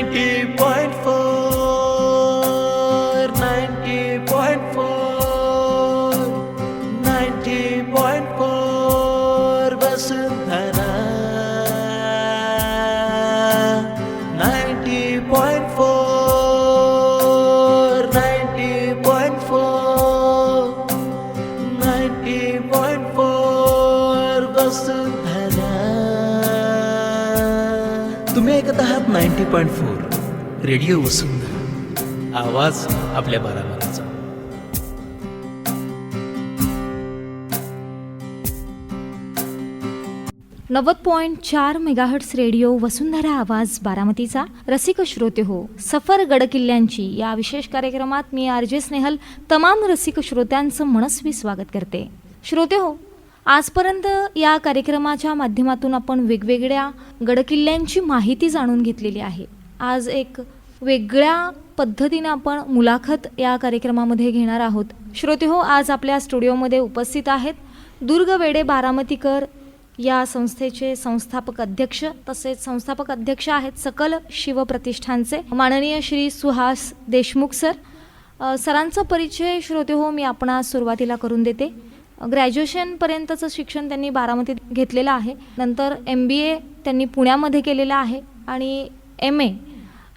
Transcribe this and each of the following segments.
Ninety point four ninety point four ninety point four Vasundhara ninety point four ninety point four ninety point four Vasundhara तुम्ही ऐकत आहात ninety point four radio Vasundhara. आवाज आपल्या बारामतीचा. नव्वद point चार megahertz radio Vasundhara आवाज बारामतीचा. रसिक श्रोते हो सफर गडकिल्ल्यांची. या विशेष कार्यक्रमात मी आर जे स्नेहल तमाम रसिक श्रोत्यांचं मनस्वी स्वागत करते. श्रोते हो आजपर्यंत या कार्यक्रमाच्या माध्यमातून आपण वेगवेगळ्या गडकिल्ल्यांची माहिती जाणून घेतलेली आहे. आज एक वेगळ्या पद्धतीने आपण मुलाखत या कार्यक्रमामध्ये घेणार आहोत. श्रोते हो आज आपल्या स्टुडिओमध्ये उपस्थित आहेत दुर्ग वेडे बारामतीकर या संस्थेचे संस्थापक अध्यक्ष तसेच संस्थापक अध्यक्ष आहेत सकल शिवप्रतिष्ठानचे माननीय श्री सुहास देशमुख सर. सरांचा परिचय श्रोते हो मी आपणास सुरुवातीला करून देते. ग्रॅज्युएशनपर्यंतचं शिक्षण त्यांनी बारामतीत घेतलेलं आहे. नंतर एम बी ए त्यांनी पुण्यामध्ये केलेलं आहे आणि M A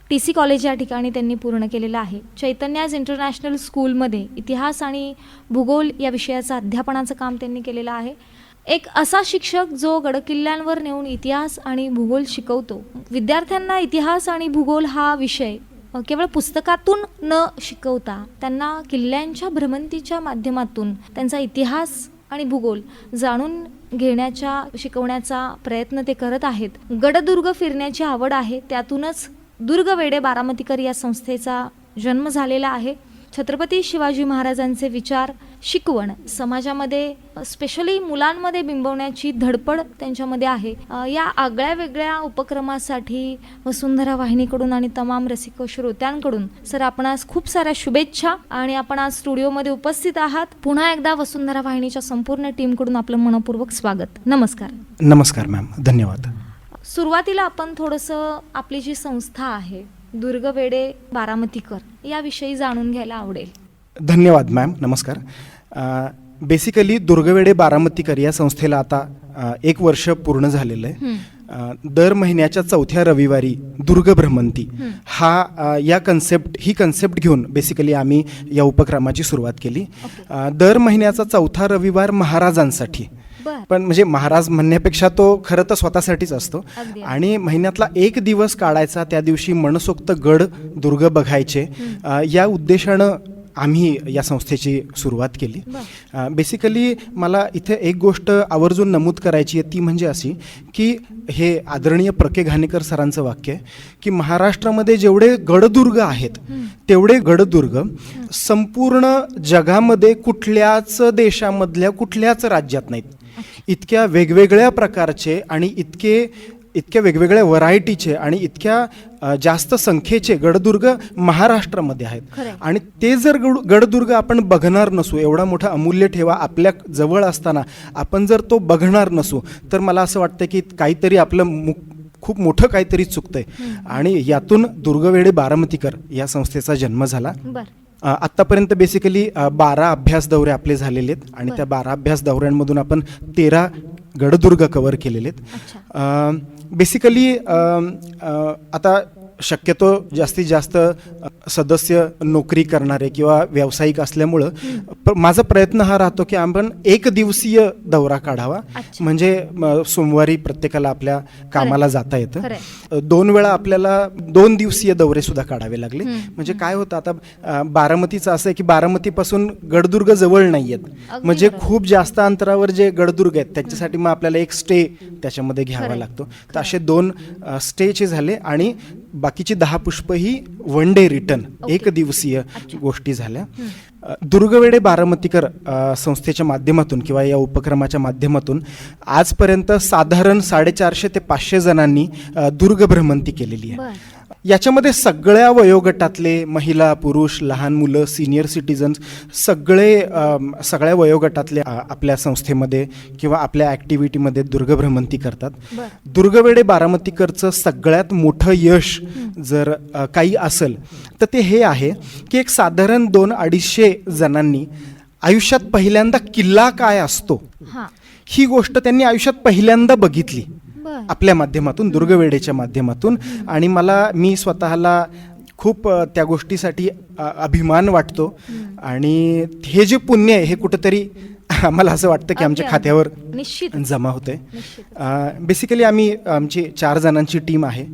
T C college या ठिकाणी त्यांनी पूर्ण केलेलं आहे. चैतन्याज इंटरनॅशनल स्कूलमध्ये इतिहास आणि भूगोल या विषयाचं अध्यापनाचं काम त्यांनी केलेलं आहे. एक असा शिक्षक जो गडकिल्ल्यांवर नेऊन इतिहास आणि भूगोल शिकवतो. विद्यार्थ्यांना इतिहास आणि भूगोल हा विषय केवळ पुस्तकातून न शिकवता त्यांना किल्ल्यांच्या भ्रमंतीच्या माध्यमातून त्यांचा इतिहास आणि भूगोल जाणून घेण्याच्या शिकवण्याचा प्रयत्न ते करत आहेत. गडदुर्ग फिरण्याची आवड आहे त्यातूनच दुर्ग वेडे बारामतीकर या संस्थेचा जन्म झालेला आहे. छत्रपती शिवाजी महाराजांचे विचार शिकवण समाजामध्ये स्पेशली मुलांमध्ये बिंबवण्याची धडपड त्यांच्यामध्ये आहे. या आगळ्या वेगळ्या उपक्रमासाठी वसुंधरा वाहिनीकडून आणि तमाम रसिक श्रोत्यांकडून सर आपणास खूप साऱ्या शुभेच्छा आणि आपण आज स्टुडिओमध्ये उपस्थित आहात. पुन्हा एकदा वसुंधरा वाहिनीच्या संपूर्ण टीमकडून आपलं मनपूर्वक स्वागत. नमस्कार. नमस्कार मॅम. धन्यवाद. सुरुवातीला आपण थोडंसं आपली जी संस्था आहे दुर्गवेडे बारामतीकर याविषयी जाणून घ्यायला आवडेल. धन्यवाद मॅम. नमस्कार. बेसिकली दुर्गवेडे बारामतीकर या संस्थेला आता एक वर्ष पूर्ण झालेलं आहे. दर महिन्याच्या चौथ्या रविवारी दुर्ग भ्रमंती हा या कन्सेप्ट ही कन्सेप्ट घेऊन बेसिकली आम्ही या उपक्रमाची सुरुवात केली. अ, दर महिन्याचा चौथा रविवार महाराजांसाठी. पण म्हणजे महाराज म्हणण्यापेक्षा तो खरं तर स्वतःसाठीच असतो. आणि महिन्यातला एक दिवस काढायचा त्या दिवशी मनसोक्त गड दुर्ग बघायचे. या उद्देशानं आम्ही या संस्थेची सुरुवात केली. बेसिकली मला इथे एक गोष्ट आवर्जून नमूद करायची आहे ती म्हणजे अशी की हे आदरणीय प्रके घाणेकर सरांचं वाक्य आहे की महाराष्ट्रामध्ये जेवढे गडदुर्ग आहेत तेवढे गडदुर्ग संपूर्ण जगामध्ये कुठल्याच देशामधल्या कुठल्याच राज्यात नाहीत. इतक्या वेगवेगळ्या प्रकारचे आणि इतके इतक्या वेगवेगळ्या व्हरायटीचे आणि इतक्या जास्त संख्येचे गडदुर्ग महाराष्ट्रामध्ये आहेत. आणि ते जर गड गडदुर्ग आपण बघणार नसू एवढा मोठा अमूल्य ठेवा आपल्या जवळ असताना आपण जर तो बघणार नसू तर मला असं वाटतं की काहीतरी आपलं मु खूप मोठं काहीतरी चुकतंय. आणि यातून दुर्गवेडे बारामतीकर या संस्थेचा जन्म झाला. आत्तापर्यंत बेसिकली बारा अभ्यास दौरे आपले झालेले आहेत आणि. त्या बारा अभ्यास दौऱ्यांमधून आपण तेरा गडदुर्ग कव्हर केलेले. आहेत बेसिकली आता शक्यतो जास्तीत जास्त सदस्य नोकरी करणारे किंवा व्यावसायिक असल्यामुळं माझा प्रयत्न हा राहतो की आपण एक दिवसीय दौरा काढावा. म्हणजे सोमवारी प्रत्येकाला आपल्या कामाला जाता येतं. दोन वेळा आपल्याला दोन दिवसीय दौरे सुद्धा काढावे लागले. म्हणजे काय होतं आता बारामतीचं असं आहे की बारामतीपासून गडदुर्ग जवळ नाही आहेत. म्हणजे. खूप जास्त अंतरावर जे गडदुर्ग आहेत त्याच्यासाठी मग आपल्याला एक स्टे त्याच्यामध्ये घ्यावा. लागतो. तर असे दोन स्टेचे झाले आणि बाकीची दहा पुष्प ही वन डे रिटर्न. एक दिवसीय. गोष्टी झाल्या दुर्गवेडे बारामतीकर संस्थेच्या माध्यमातून किंवा या उपक्रमाच्या माध्यमातून आजपर्यंत साधारण साडेचारशे ते पाचशे जणांनी दुर्ग भ्रमंती केलेली. आहे याच्यामध्ये सगळ्या वयोगटातले महिला पुरुष लहान मुलं सिनियर सिटीजन्स सगळे सगळ्या वयोगटातले आपल्या संस्थेमध्ये किंवा आपल्या ॲक्टिव्हिटीमध्ये दुर्गभ्रमंती करतात. दुर्गवेडे बारामतीकरचं सगळ्यात मोठं यश जर काही असेल तर ते हे आहे की एक साधारण दोन अडीचशे जणांनी आयुष्यात पहिल्यांदा किल्ला काय असतो? हां गोष्ट त्यांनी आयुष्यात पहिल्यांदा बघितली. आपल्या माध्यमातून दुर्गवेडेच्या माध्यमातून. आणि मला मी स्वतःला खूप त्या गोष्टीसाठी अभिमान वाटतो. आणि हे जे पुण्य आहे हे कुठंतरी आम्हाला असं वाटतं की आमच्या. खात्यावर निश्चित जमा होते बेसिकली आम्ही आमची चार जणांची टीम आहे.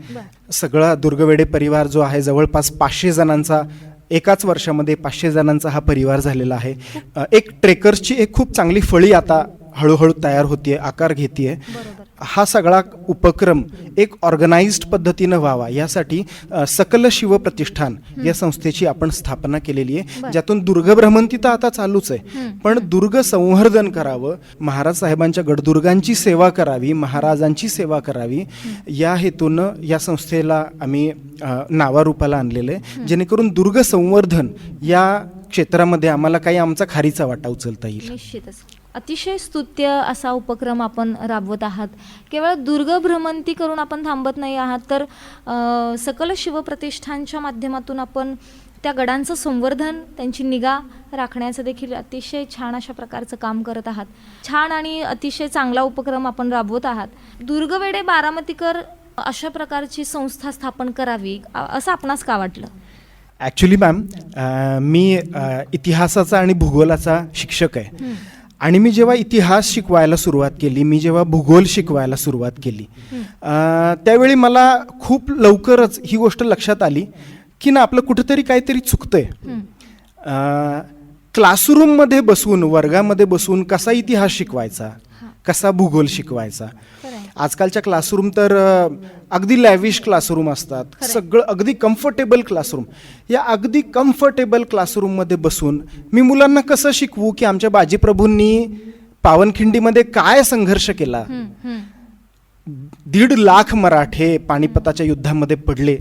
सगळा दुर्गवेडे परिवार जो आहे जवळपास पाचशे जणांचा एकाच वर्षामध्ये पाचशे जणांचा हा परिवार झालेला आहे. एक ट्रेकर्सची एक खूप चांगली फळी आता हळूहळू तयार होतीये आकार घेतीये. हा सगळा उपक्रम एक ऑर्गनाइज्ड पद्धतीनं व्हावा यासाठी सकल शिव प्रतिष्ठान या संस्थेची आपण स्थापना केलेली आहे. ज्यातून दुर्ग भ्रमंती तर आता चालूच आहे. पण दुर्ग संवर्धन करावं महाराज साहेबांच्या गडदुर्गांची सेवा करावी महाराजांची सेवा करावी या हेतूनं या संस्थेला आम्ही नावारूपाला आणलेलं आहे. जेणेकरून दुर्ग संवर्धन या क्षेत्रामध्ये आम्हाला काही आमचा खारीचा वाटा उचलता येईल. निश्चितच. अतिशय स्तुत्य असा उपक्रम आपण राबवत आहात. केवळ दुर्ग भ्रमंती करून आपण थांबत नाही आहात तर सकल शिवप्रतिष्ठानच्या माध्यमातून आपण त्या गडांचं संवर्धन त्यांची निगा राखण्याचं देखील अतिशय छान अशा प्रकारचं काम करत आहात. छान आणि अतिशय चांगला उपक्रम आपण राबवत आहात. दुर्गवेडे बारामतीकर अशा प्रकारची संस्था स्थापन करावी असं आपणास का वाटलं? ॲक्च्युली मॅम मी इतिहासाचा आणि भूगोलाचा शिक्षक आहे. आणि मी जेव्हा इतिहास शिकवायला सुरुवात केली मी जेव्हा भूगोल शिकवायला सुरुवात केली त्यावेळी मला खूप लवकरच ही गोष्ट लक्षात आली की ना आपलं कुठेतरी काहीतरी चुकतंय. क्लासरूममध्ये बसून वर्गामध्ये बसून कसा इतिहास शिकवायचा. कसा भूगोल शिकवायचा. आजकालच्या क्लासरूम तर अगदी लॅविश क्लासरूम असतात. सगळं अगदी कम्फर्टेबल क्लासरूम या अगदी कम्फर्टेबल क्लासरूममध्ये बसून मी मुलांना कसं शिकवू की आमच्या बाजीप्रभूंनी पावनखिंडीमध्ये काय संघर्ष केला. दीड लाख मराठे पानिपताच्या युद्धामध्ये पडले.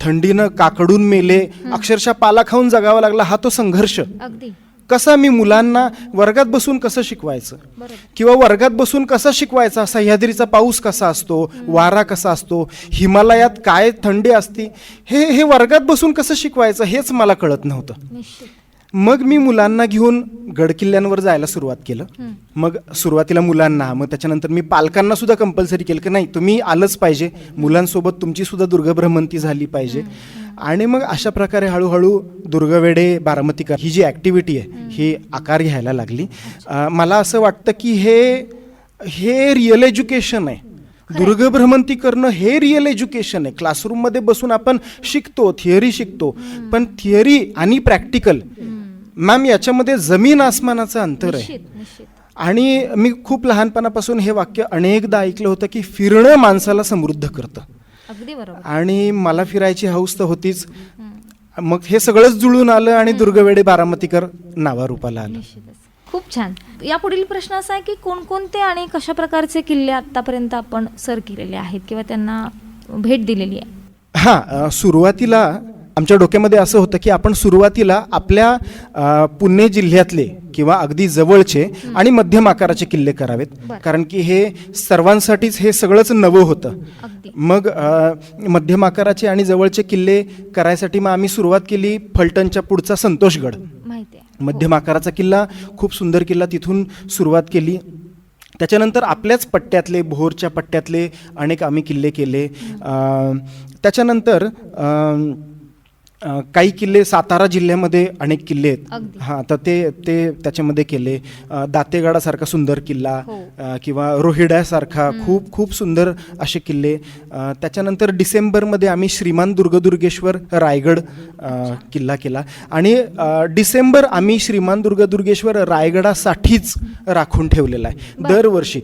थंडीनं काकडून मेले. अक्षरशः पाला खाऊन जगावा लागला हा तो संघर्ष. अगदी. कसा मी मुलांना वर्गात बसून कसं शिकवायचं? किंवा वर्गात बसून कसा शिकवायचा? सह्याद्रीचा पाऊस कसा असतो? वारा कसा असतो? हिमालयात काय थंडी असते? हे हे वर्गात बसून कसं शिकवायचं हेच मला कळत नव्हतं. मग मी मुलांना घेऊन गडकिल्ल्यांवर जायला सुरुवात केलं. मग सुरुवातीला मुलांना मग त्याच्यानंतर मी पालकांना सुद्धा कंपल्सरी केलं की नाही तुम्ही आलंच पाहिजे. मुलांसोबत तुमची सुद्धा दुर्गभ्रमंती झाली पाहिजे. आणि मग अशा प्रकारे हळूहळू दुर्गवेडे बारामतीकर ही जी ॲक्टिव्हिटी आहे ही आकार घ्यायला लागली. मला असं वाटतं की हे हे रिअल एज्युकेशन आहे. दुर्गभ्रमंती करणं हे रिअल एज्युकेशन आहे. क्लासरूममध्ये बसून आपण शिकतो थिअरी शिकतो. पण थिअरी आणि प्रॅक्टिकल मॅम याच्यामध्ये जमीन आसमानाचं अंतर आहे. आणि मी खूप लहानपणापासून हे वाक्य अनेकदा ऐकलं होतं की फिरणं माणसाला समृद्ध करतं. अगदी बरोबर. आणि मला फिरायची हौस तर होतीच. मग हे सगळंच जुळून आलं आणि दुर्गवेडे बारामतीकर नावारूपाला आलं. खूप छान. या पुढील प्रश्न असा आहे की कोणकोणते आणि कशा प्रकारचे किल्ले आतापर्यंत आपण सर केलेले आहेत किंवा त्यांना भेट दिलेली आहे? हां सुरुवातीला आमच्या डोक्यामध्ये असं होतं की आपण सुरुवातीला आपल्या पुणे जिल्ह्यातले किंवा अगदी जवळचे आणि मध्यम आकाराचे किल्ले करावेत. कारण की हे सर्वांसाठीच हे सगळंच नवं होतं. मग मध्यम आकाराचे आणि जवळचे किल्ले करायसाठी मग आम्ही सुरुवात केली फलटणच्या पुढचा संतोषगड. आहे. मध्यम आकाराचा किल्ला खूप सुंदर किल्ला तिथून सुरुवात केली. त्याच्यानंतर आपल्याच पट्ट्यातले भोरच्या पट्ट्यातले अनेक आम्ही किल्ले केले. त्याच्यानंतर काही किल्ले सातारा जिल्ह्यामध्ये अनेक किल्ले आहेत. हां तर ते ते त्याच्यामध्ये केले. दातेगडासारखा सुंदर किल्ला हो. किंवा रोहिड्यासारखा खूप खूप सुंदर असे किल्ले. त्याच्यानंतर डिसेंबरमध्ये आम्ही श्रीमान दुर्गदुर्गेश्वर रायगड किल्ला केला. आणि डिसेंबर आम्ही श्रीमान दुर्गदुर्गेश्वर रायगडासाठीच राखून ठेवलेला आहे. दरवर्षी.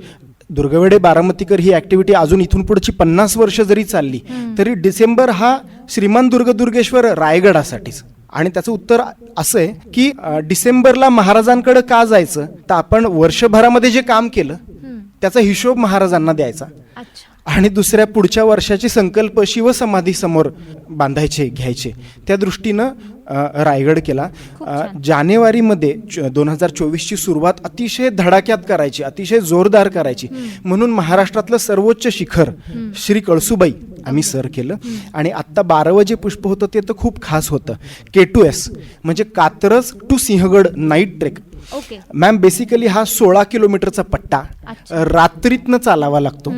दुर्गवेडे बारामतीकर ही ॲक्टिव्हिटी अजून इथून पुढची पन्नास वर्ष जरी चालली तरी डिसेंबर हा श्रीमान दुर्गदुर्गेश्वर रायगडासाठीच. आणि त्याचं उत्तर असं आहे की डिसेंबरला महाराजांकडे का जायचं? तर आपण वर्षभरामध्ये जे काम केलं. त्याचा हिशोब महाराजांना द्यायचा. आणि दुसऱ्या पुढच्या वर्षाची संकल्प शिवसमाधी समोर बांधायचे घ्यायचे. त्या दृष्टीनं रायगड केला. जानेवारीमध्ये दोन हजार चोवीसची सुरुवात अतिशय धडाक्यात करायची अतिशय जोरदार करायची. म्हणून महाराष्ट्रातलं सर्वोच्च शिखर श्री कळसुबाई आम्ही सर केलं. आणि आत्ता बारावं जे पुष्प होतं ते तर खूप खास होतं. के टू एस म्हणजे Katraj to Sinhagad night trek. Ma'am basically हा सोळा किलोमीटरचा पट्टा. रात्रीतनं चालावा लागतो.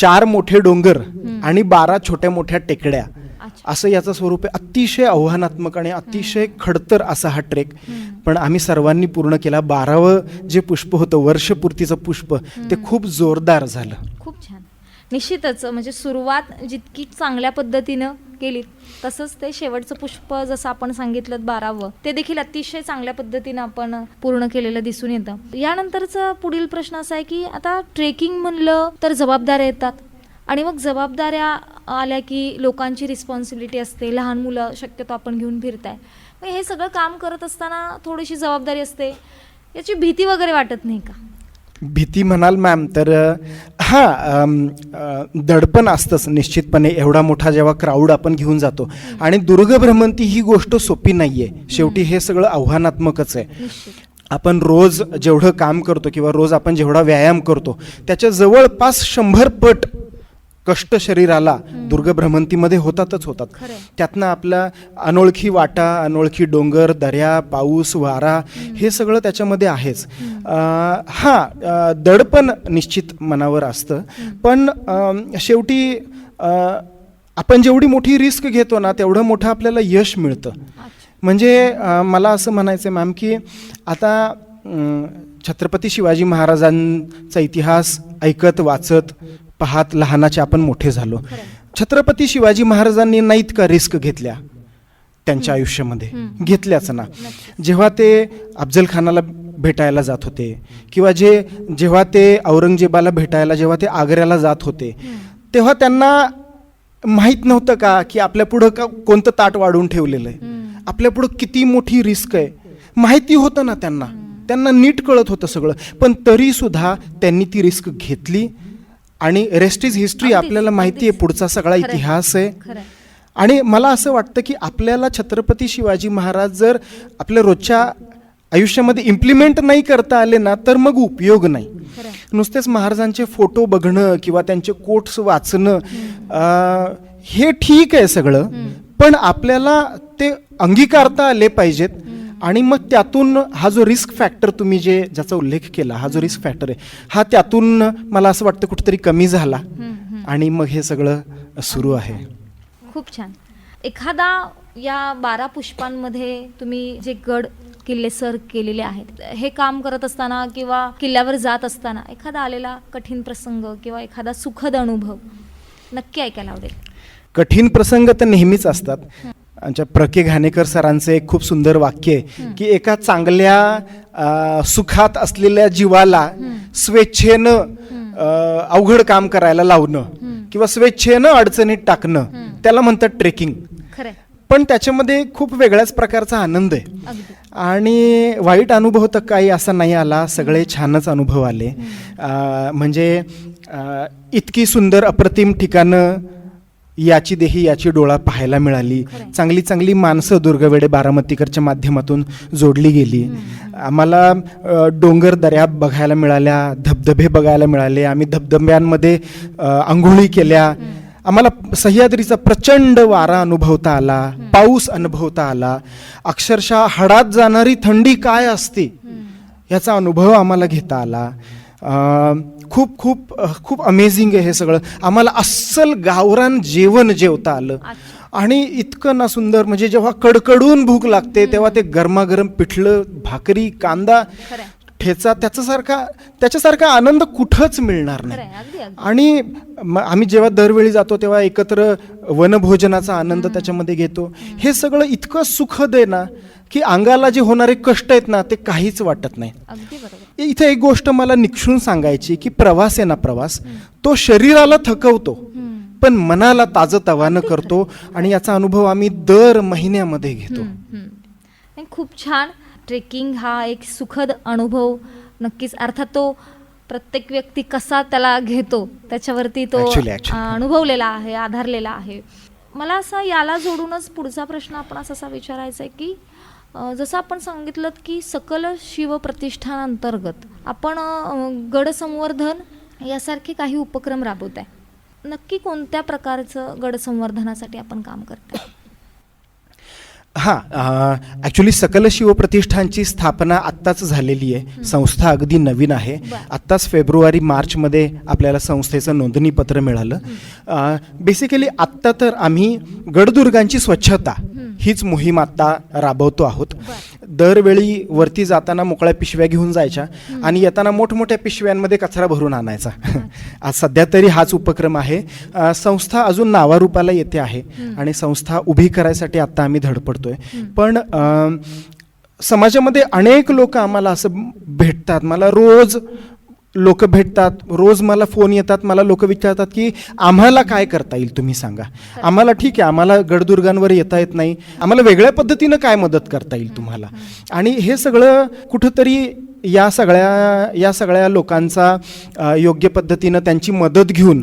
चार मोठे डोंगर आणि बारा छोट्या मोठ्या टेकड्या. असं याचं स्वरूप आहे. अतिशय आव्हानात्मक आणि अतिशय खडतर असा हा ट्रेक. पण आम्ही सर्वांनी पूर्ण केला. बारावं जे पुष्प होतं वर्षपूर्तीचं पुष्प ते खूप जोरदार झालं. खूप छान. निश्चितच म्हणजे सुरुवात जितकी चांगल्या पद्धतीनं केलीत. तसंच ते शेवटचं पुष्प जसं आपण सांगितलं बारावं ते देखील अतिशय चांगल्या पद्धतीनं आपण पूर्ण केलेलं दिसून येतं. यानंतरचा पुढील प्रश्न असा आहे की आता ट्रेकिंग म्हणलं तर जबाबदाऱ्या येतात. आणि मग जबाबदाऱ्या आल्या की लोकांची रिस्पॉन्सिबिलिटी असते लहान मुलं शक्यतो आपण घेऊन फिरताय. मग हे सगळं काम करत असताना थोडीशी जबाबदारी असते. याची भीती वगैरे वाटत नाही का? भीती म्हणाल मॅम तर हां दडपण असतंच निश्चितपणे. एवढा मोठा जेव्हा क्राऊड आपण घेऊन जातो. आणि दुर्ग भ्रमंती ही गोष्ट सोपी नाही आहे शेवटी हे सगळं आव्हानात्मकच आहे. आपण रोज जेवढं काम करतो किंवा रोज आपण जेवढा व्यायाम करतो त्याच्या जवळपास शंभर पट कष्ट शरीराला दुर्ग भ्रमंतीमध्ये होतातच होतात. त्यातनं आपला अनोळखी वाटा अनोळखी डोंगर दर्या पाऊस वारा हे सगळं त्याच्यामध्ये आहेच. हां दडपण निश्चित मनावर असतं. पण शेवटी आपण जेवढी मोठी रिस्क घेतो ना तेवढं मोठं आपल्याला यश मिळतं. म्हणजे मला असं म्हणायचं आहे मॅम की आता छत्रपती शिवाजी महाराजांचा इतिहास ऐकत वाचत पाहत लहानाचे आपण मोठे झालो. छत्रपती शिवाजी महाराजांनी नाहीत का रिस्क घेतल्या त्यांच्या आयुष्यामध्ये. घेतल्याच ना. जेव्हा ते अफजल खानाला भेटायला जात होते किंवा जे जेव्हा ते औरंगजेबाला भेटायला जेव्हा ते आग्र्याला जात होते तेव्हा त्यांना माहीत नव्हतं का की आपल्या पुढं का कोणतं ताट वाढून ठेवलेलं आहे. आपल्या पुढं किती मोठी रिस्क आहे? माहिती होतं ना त्यांना. त्यांना नीट कळत होतं सगळं. पण तरी सुद्धा त्यांनी ती रिस्क घेतली आणि रेस्ट इज हिस्ट्री आपल्याला माहिती आहे. पुढचा सगळा. इतिहास आहे. आणि मला असं वाटतं की आपल्याला छत्रपती शिवाजी महाराज जर आपल्या रोजच्या आयुष्यामध्ये इम्प्लिमेंट नाही करता आले ना तर मग उपयोग नाही. नुसतेच महाराजांचे फोटो बघणं किंवा त्यांचे कोट्स वाचणं हे ठीक आहे सगळं. पण आपल्याला ते अंगीकारता आले पाहिजेत. आणि मग त्यातून हा जो रिस्क फॅक्टर तुम्ही जे ज्याचा उल्लेख केला हा जो रिस्क फॅक्टर आहे हा त्यातून मला असं वाटतं कुठेतरी कमी झाला. आणि मग हे सगळं सुरू आहे. खूप छान. एखादा या बारा पुष्पांमध्ये तुम्ही जे गड किल्ले सर केलेले आहेत हे काम करत असताना किंवा किल्ल्यावर जात असताना एखादा आलेला कठीण प्रसंग किंवा एखादा सुखद अनुभव नक्की ऐकायला आवडेल. कठीण प्रसंग तर नेहमीच असतात. आमच्या प्रके घाणेकर सरांचं एक खूप सुंदर वाक्य आहे की एका चांगल्या सुखात असलेल्या जीवाला स्वेच्छेनं अवघड काम करायला लावणं किंवा स्वेच्छेनं अडचणीत टाकणं त्याला म्हणतात ट्रेकिंग. पण त्याच्यामध्ये खूप वेगळ्याच प्रकारचा आनंद आहे. आणि वाईट अनुभव तर काही असा नाही आला सगळे छानच अनुभव आले. म्हणजे इतकी सुंदर अप्रतिम ठिकाणं याची देही याची डोळा पाहायला मिळाली. चांगली चांगली माणसं दुर्गवेडे बारामतीकरच्या माध्यमातून जोडली गेली. आम्हाला डोंगर दऱ्या बघायला मिळाल्या धबधबे बघायला मिळाले. आम्ही धबधब्यांमध्ये आंघोळी केल्या. आम्हाला सह्याद्रीचा प्रचंड वारा अनुभवता आला. पाऊस अनुभवता आला. अक्षरशः हाडात जाणारी थंडी काय असते? याचा अनुभव आम्हाला घेता आला. खूप खूप खूप अमेझिंग आहे हे सगळं. आम्हाला अस्सल गावरान जेवण जेवता आलं. आणि इतकं ना सुंदर म्हणजे जेव्हा कडकडून भूक लागते तेव्हा ते गरमागरम पिठलं भाकरी कांदा ठेचा त्याच्यासारखा त्याच्यासारखा आनंद कुठंच मिळणार नाही. आणि आम्ही जेव्हा दरवेळी जातो तेव्हा एकत्र वनभोजनाचा आनंद त्याच्यामध्ये घेतो. हे सगळं इतकं सुखद आहे ना की अंगाला जे होणारे कष्ट आहेत ना ते काहीच वाटत नाही. इथे एक गोष्ट मला निक्षून सांगायची की प्रवास आहे ना प्रवास तो शरीराला थकवतो. पण मनाला ताजं तवानं करतो आणि याचा अनुभव आम्ही दर महिन्यामध्ये घेतो. खूप छान. ट्रेकिंग हा एक सुखद अनुभव नक्कीच. अर्थात तो प्रत्येक व्यक्ती कसा त्याला घेतो त्याच्यावरती तो Actually, actually. अ, अनुभवलेला आहे आधारलेला आहे. मला असं याला जोडूनच पुढचा प्रश्न आपण असा असा विचारायचा आहे की अ, जसं आपण सांगितलं की सकल शिव प्रतिष्ठानांतर्गत आपण अ, गड संवर्धन यासारखे काही उपक्रम राबवत आहे नक्की कोणत्या प्रकारचं गड संवर्धनासाठी आपण काम करताय? हां ॲक्च्युली सकल शिवप्रतिष्ठानची स्थापना आत्ताच झालेली आहे. संस्था अगदी नवीन आहे. आत्ताच फेब्रुवारी मार्चमध्ये आपल्याला संस्थेचं नोंदणीपत्र मिळालं. बेसिकली आत्ता तर आम्ही गडदुर्गांची स्वच्छता हीच मोहीम आत्ता राबवतो आहोत. दरवेळी वरती जाताना मोकळ्या पिशव्या घेऊन जायच्या आणि येताना मोठमोठ्या पिशव्यांमध्ये कचरा भरून आणायचा. आज सध्या तरी हाच उपक्रम आहे. संस्था अजून नावारूपाला येते आहे आणि संस्था उभी करायसाठी आत्ता आम्ही धडपडतोय पण समाजामध्ये अनेक लोक आम्हाला असं भेटतात. मला रोज लोक भेटतात रोज मला फोन येतात मला लोक विचारतात की आम्हाला काय करता येईल तुम्ही सांगा? आम्हाला ठीक आहे आम्हाला गडदुर्गांवर येता येत नाही. आम्हाला वेगळ्या पद्धतीनं काय मदत करता येईल तुम्हाला? आणि हे सगळं कुठंतरी या सगळ्या या सगळ्या लोकांचा योग्य पद्धतीनं त्यांची मदत घेऊन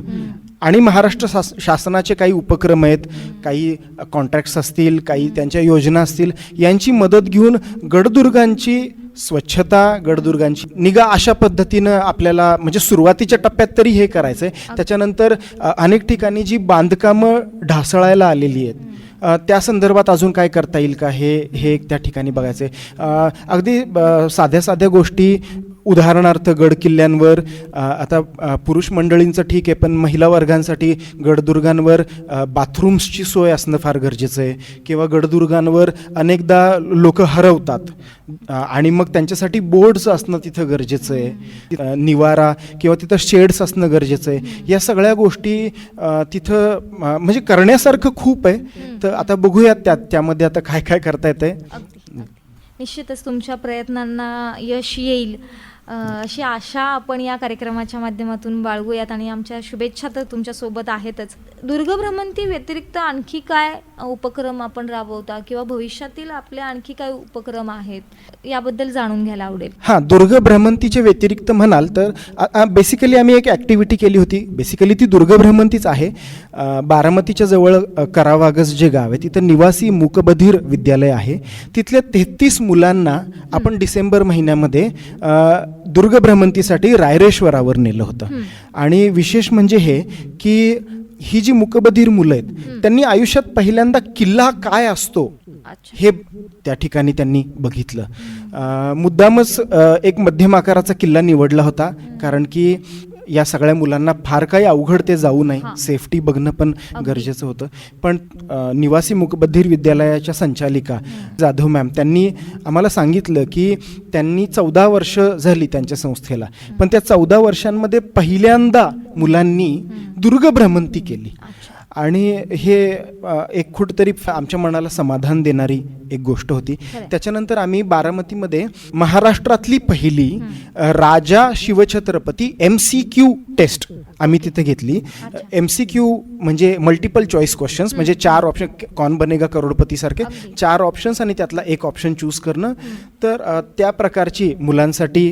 आणि महाराष्ट्र शास शासनाचे काही उपक्रम आहेत काही कॉन्ट्रॅक्ट्स असतील काही त्यांच्या योजना असतील यांची मदत घेऊन गडदुर्गांची स्वच्छता गडदुर्गांची निगा अशा पद्धतीनं आपल्याला म्हणजे सुरुवातीच्या टप्प्यात तरी हे करायचं आहे त्याच्यानंतर अनेक ठिकाणी जी बांधकामं ढासळायला आलेली आहेत त्या संदर्भात अजून काय करता येईल का? हे हे एक त्या ठिकाणी बघायचं आहे. अगदी साध्या साध्या गोष्टी उदाहरणार्थ गड किल्ल्यांवर आता पुरुष मंडळींचं ठीक आहे पण महिला वर्गांसाठी गडदुर्गांवर बाथरूम्सची सोय असणं फार गरजेचं आहे. किंवा गडदुर्गांवर अनेकदा लोक हरवतात. आणि मग त्यांच्यासाठी बोर्ड्स असणं तिथं गरजेचं आहे. निवारा किंवा तिथं शेड्स असणं गरजेचं आहे. या सगळ्या गोष्टी तिथं म्हणजे करण्यासारखं खूप आहे. तर आता बघूयात त्यात त्यामध्ये आता काय काय करता अगदी. निश्चितच तुमच्या प्रयत्नांना यश येईल. अशी आशा आपण या कार्यक्रमाच्या माध्यमातून बाळगूयात आणि आमच्या शुभेच्छा तर तुमच्यासोबत आहेतच. दुर्गभ्रमंती व्यतिरिक्त आणखी काय उपक्रम आपण राबवता किंवा भविष्यातील आपले आणखी काय उपक्रम आहेत? याबद्दल जाणून घ्यायला आवडेल. हां दुर्ग भ्रमंतीच्या व्यतिरिक्त म्हणाल तर बेसिकली आम्ही एक ॲक्टिव्हिटी केली होती. बेसिकली ती दुर्गभ्रमंतीच आहे. बारामतीच्या जवळ करावागस जे गाव आहे तिथं निवासी मूकबधीर विद्यालय आहे. तिथल्या तेहतीस मुलांना आपण डिसेंबर महिन्यामध्ये अ, दुर्ग भ्रमंतीसाठी रायरेश्वरावर नेलं होतं. आणि विशेष म्हणजे हे की ही जी मूकबधीर मुलं आहेत त्यांनी आयुष्यात पहिल्यांदा किल्ला काय असतो हे त्या ठिकाणी त्यांनी बघितलं. मुद्दामच एक मध्यम आकाराचा किल्ला निवडला होता कारण की या सगळ्या मुलांना फार काही अवघड ते जाऊ नये. सेफ्टी बघणं पण. गरजेचं होतं. पण निवासी मूकबधीर विद्यालयाच्या संचालिका जाधव मॅम त्यांनी आम्हाला सांगितलं की त्यांनी चौदा वर्ष झाली त्यांच्या संस्थेला. पण त्या चौदा वर्षांमध्ये पहिल्यांदा मुलांनी दुर्ग भ्रमंती केली. आणि हे एक कुठंतरी फ- आमच्या मनाला समाधान देणारी एक गोष्ट होती. त्याच्यानंतर आम्ही बारामतीमध्ये महाराष्ट्रातली पहिली Raja Shivchhatrapati M C Q test आम्ही तिथे घेतली. एम सी क्यू म्हणजे मल्टिपल चॉईस क्वेश्चन्स म्हणजे चार ऑप्शन कॉन बनेगा करोडपती सारखे. चार ऑप्शन्स आणि त्यातला एक ऑप्शन चूज करणं. तर त्या प्रकारची मुलांसाठी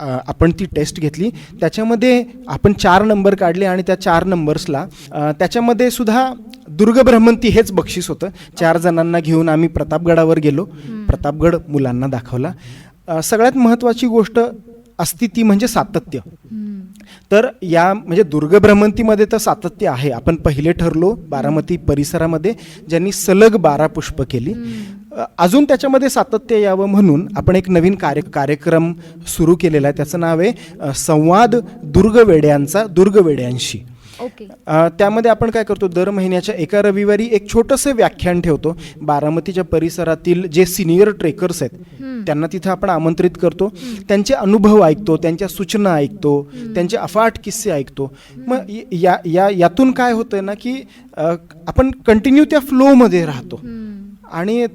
आपण ती टेस्ट घेतली. त्याच्यामध्ये आपण चार नंबर काढले आणि त्या चार नंबर्सला त्याच्यामध्ये सुद्धा दुर्ग भ्रमंती हेच बक्षीस होतं. चार जणांना घेऊन आम्ही प्रतापगडावर गेलो. प्रतापगड मुलांना दाखवला. सगळ्यात महत्त्वाची गोष्ट असती ती म्हणजे सातत्य. तर या म्हणजे दुर्ग भ्रमंतीमध्ये तर सातत्य आहे. आपण पहिले ठरलो बारामती परिसरामध्ये ज्यांनी सलग बारा पुष्प केली. अजून त्याच्यामध्ये सातत्य यावं म्हणून आपण एक नवीन कार्य कार्यक्रम सुरू केलेला आहे. त्याचं नाव आहे संवाद दुर्गवेड्यांचा दुर्गवेड्यांशी. ओके. त्यामध्ये आपण काय करतो दर महिन्याच्या एका रविवारी एक छोटंसं व्याख्यान ठेवतो. बारामतीच्या परिसरातील जे सिनियर ट्रेकर्स आहेत त्यांना तिथं आपण आमंत्रित करतो. त्यांचे अनुभव ऐकतो त्यांच्या सूचना ऐकतो त्यांचे अफाट किस्से ऐकतो. मग य- या यातून काय होतं ना की आपण कंटिन्यू त्या फ्लोमध्ये राहतो. आणि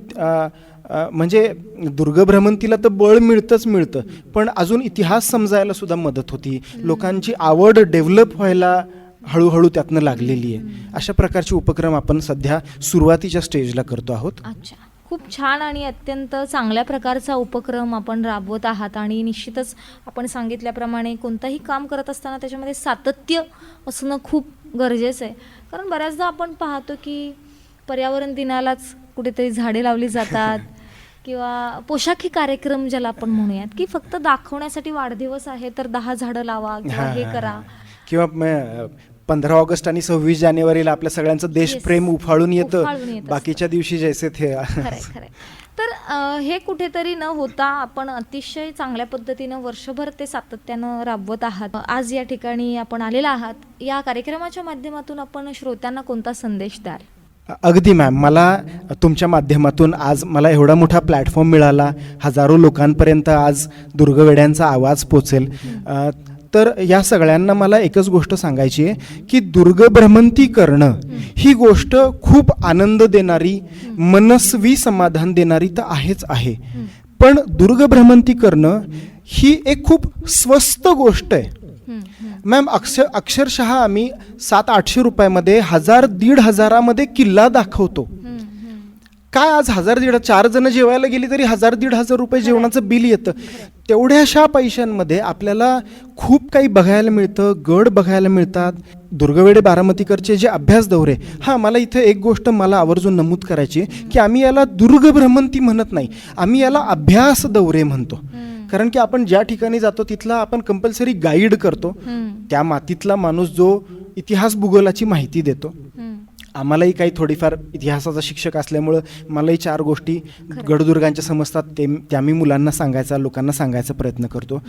म्हणजे दुर्ग भ्रमंतीला तर बळ मिळतंच मिळतं. पण अजून इतिहास समजायला सुद्धा मदत होती. लोकांची आवड डेव्हलप व्हायला हळूहळू त्यातनं लागलेली आहे. अशा प्रकारचे उपक्रम आपण सध्या सुरुवातीच्या स्टेजला करतो आहोत. अच्छा. खूप छान आणि अत्यंत चांगल्या प्रकारचा उपक्रम आपण राबवत आहात आणि निश्चितच आपण सांगितल्याप्रमाणे कोणतंही काम करत असताना त्याच्यामध्ये सातत्य असणं खूप गरजेचं आहे. कारण बऱ्याचदा आपण पाहतो की पर्यावरण दिनालाच कुठेतरी झाडे लावली जातात किंवा पोशाखी कार्यक्रम ज्याला आपण म्हणूयात की फक्त दाखवण्यासाठी वाढदिवस आहे तर दहा झाडं लावा किंवा हा, करा. किंवा पंधरा ऑगस्ट आणि सव्वीस जानेवारीला आपल्या सगळ्यांचं देशप्रेम. उफाळून येतं. बाकीच्या दिवशी जैसे थे. तर हे कुठेतरी न होता आपण अतिशय चांगल्या पद्धतीनं वर्षभर ते सातत्यानं राबवत आहात. आज या ठिकाणी आपण आलेला आहात. या कार्यक्रमाच्या माध्यमातून आपण श्रोत्यांना कोणता संदेश द्याल? अगदी मॅम. मला तुमच्या माध्यमातून आज मला एवढा मोठा प्लॅटफॉर्म मिळाला. हजारो लोकांपर्यंत आज दुर्गवेड्यांचा आवाज पोचेल. तर या सगळ्यांना मला एकच गोष्ट सांगायची आहे की दुर्गभ्रमंती करणं ही गोष्ट खूप आनंद देणारी मनस्वी समाधान देणारी तर आहेच आहे. पण दुर्गभ्रमंती करणं ही एक खूप स्वस्त गोष्ट आहे. मॅम अक्षर अक्षरशः आम्ही सात आठशे रुपयामध्ये हजार दीड हजारामध्ये किल्ला दाखवतो. काय आज हजार दीड चार जण जेवायला गेली तरी हजार दीड हजार रुपये जेवणाचं बिल येतं. तेवढ्याशा पैशांमध्ये आपल्याला खूप काही बघायला मिळतं गड बघायला मिळतात. दुर्गवेडे बारामतीकरचे जे अभ्यास दौरे हां मला इथं एक गोष्ट मला आवर्जून नमूद करायची की आम्ही याला दुर्गभ्रमंती म्हणत नाही आम्ही याला अभ्यास दौरे म्हणतो. कारण की आपण ज्या ठिकाणी जातो तिथला आपण कंपल्सरी गाईड करतो. त्या मातीतला माणूस जो इतिहास भूगोलाची माहिती देतो. आम्हालाही काही थोडीफार इतिहासाचा शिक्षक असल्यामुळं मलाही चार गोष्टी गडदुर्गांच्या समजतात ते त्या मी मुलांना सांगायचा लोकांना सांगायचा प्रयत्न करतो.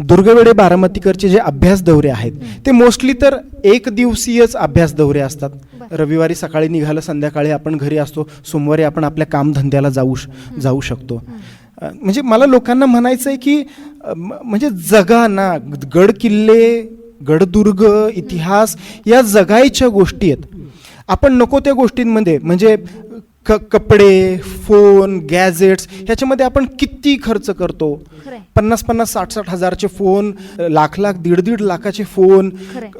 दुर्गवेडे बारामतीकरचे जे अभ्यास दौरे आहेत ते मोस्टली तर एक दिवसीयच अभ्यास दौरे असतात. रविवारी सकाळी निघालं संध्याकाळी आपण घरी असतो सोमवारी आपण आपल्या कामधंद्याला जाऊ जाऊ शकतो. म्हणजे मला लोकांना म्हणायचं आहे की म्हणजे जगा ना गड किल्ले गडदुर्ग इतिहास या जगायच्या गोष्टी आहेत. आपण नको त्या गोष्टींमध्ये म्हणजे क कपडे फोन गॅजेट्स ह्याच्यामध्ये आपण किती खर्च करतो. पन्नास पन्नास साठ साठ हजारचे फोन लाख लाख दीड दीड लाखाचे फोन.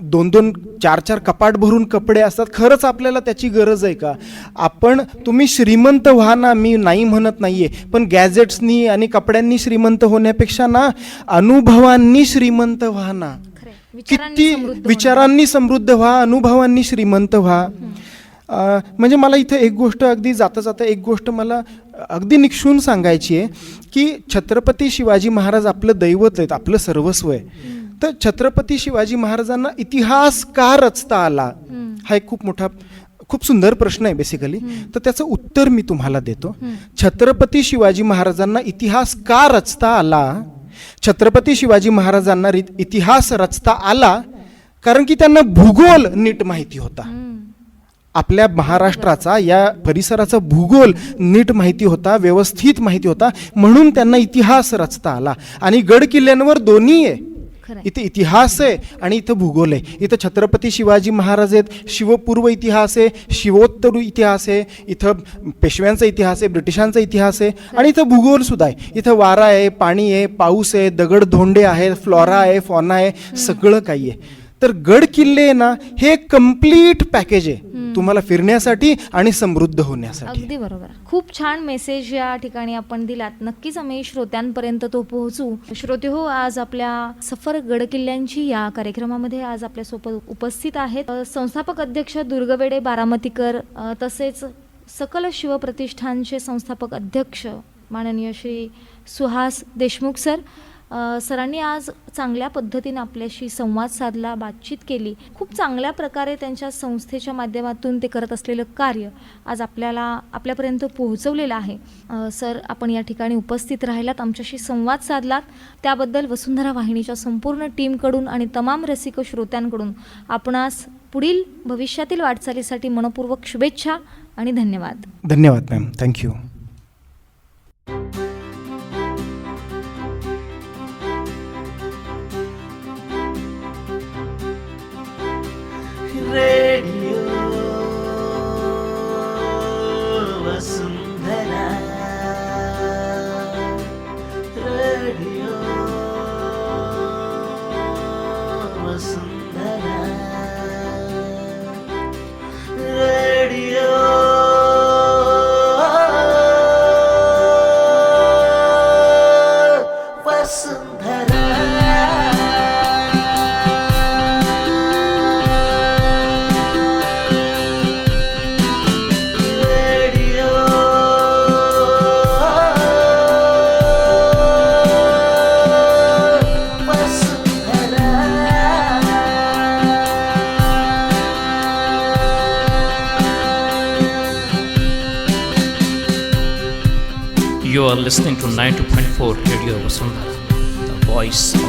दोन दोन चार चार कपाट भरून कपडे असतात खरंच आपल्याला त्याची गरज आहे का आपण तुम्ही श्रीमंत व्हा ना मी नाही म्हणत नाहीये पण गॅजेट्सनी आणि कपड्यांनी श्रीमंत होण्यापेक्षा ना अनुभवांनी श्रीमंत व्हा ना किती. विचारांनी समृद्ध व्हा अनुभवांनी श्रीमंत व्हा. म्हणजे मला इथं एक गोष्ट अगदी जाता जाता एक गोष्ट मला अगदी निक्षून सांगायची आहे की छत्रपती शिवाजी महाराज आपलं दैवत आहेत आपलं सर्वस्व आहे. तर छत्रपती शिवाजी महाराजांना इतिहास का रचता आला. हा एक खूप मोठा खूप सुंदर प्रश्न आहे बेसिकली तर त्याचं उत्तर मी तुम्हाला देतो. छत्रपती शिवाजी महाराजांना इतिहास का रचता आला? छत्रपती शिवाजी महाराजांना इतिहास रचता आला कारण की त्यांना भूगोल नीट माहिती होता. आपल्या महाराष्ट्राचा या परिसराचा भूगोल नीट माहिती होता व्यवस्थित माहिती होता म्हणून त्यांना इतिहास रचता आला आणि गड किल्ल्यांवर दोन्ही आहे. इथे इतिहास आहे आणि इथं भूगोल आहे. इथं छत्रपती शिवाजी महाराज आहेत शिवपूर्व इतिहास आहे शिवोत्तर इतिहास आहे इथं पेशव्यांचा इतिहास आहे ब्रिटिशांचा इतिहास आहे आणि इथं भूगोल सुद्धा आहे. इथं वारा आहे पाणी आहे पाऊस आहे दगड धोंडे आहेत फ्लॉरा आहे फॉना आहे सगळं काही आहे. तर गड किल्ले ना हे कंप्लीट पॅकेज आहे. तुम्हाला फिरण्यासाठी आणि समृद्ध होण्यासाठी. अगदी बरोबर. खूप छान मेसेज या ठिकाणी आपण दिलात. नक्कीच आम्ही श्रोत्यांपर्यंत तो पोहोचू. श्रोते हो आज आपल्या सफर गडकिल्ल्यांची या कार्यक्रमामध्ये आज आपल्यासोबत उपस्थित आहेत. संस्थापक अध्यक्ष दुर्गवेडे बारामतीकर तसेच सकल शिवप्रतिष्ठानचे संस्थापक अध्यक्ष माननीय श्री सुहास देशमुख सर. सरांनी आज चांगल्या पद्धतीने आपल्याशी संवाद साधला बातचीत केली. खूप चांगल्या प्रकारे त्यांच्या संस्थेच्या माध्यमातून ते करत असलेलं कार्य आज आपल्याला आपल्यापर्यंत पोहोचवलेलं आहे. सर आपण या ठिकाणी उपस्थित राहिलात आमच्याशी संवाद साधलात. त्याबद्दल वसुंधरा वाहिनीच्या संपूर्ण टीमकडून आणि तमाम रसिक श्रोत्यांकडून आपणास पुढील भविष्यातील वाटचालीसाठी मनपूर्वक शुभेच्छा आणि धन्यवाद. धन्यवाद ma'am. Thank you radio to 92.4 Radio was Vasundhara, the voice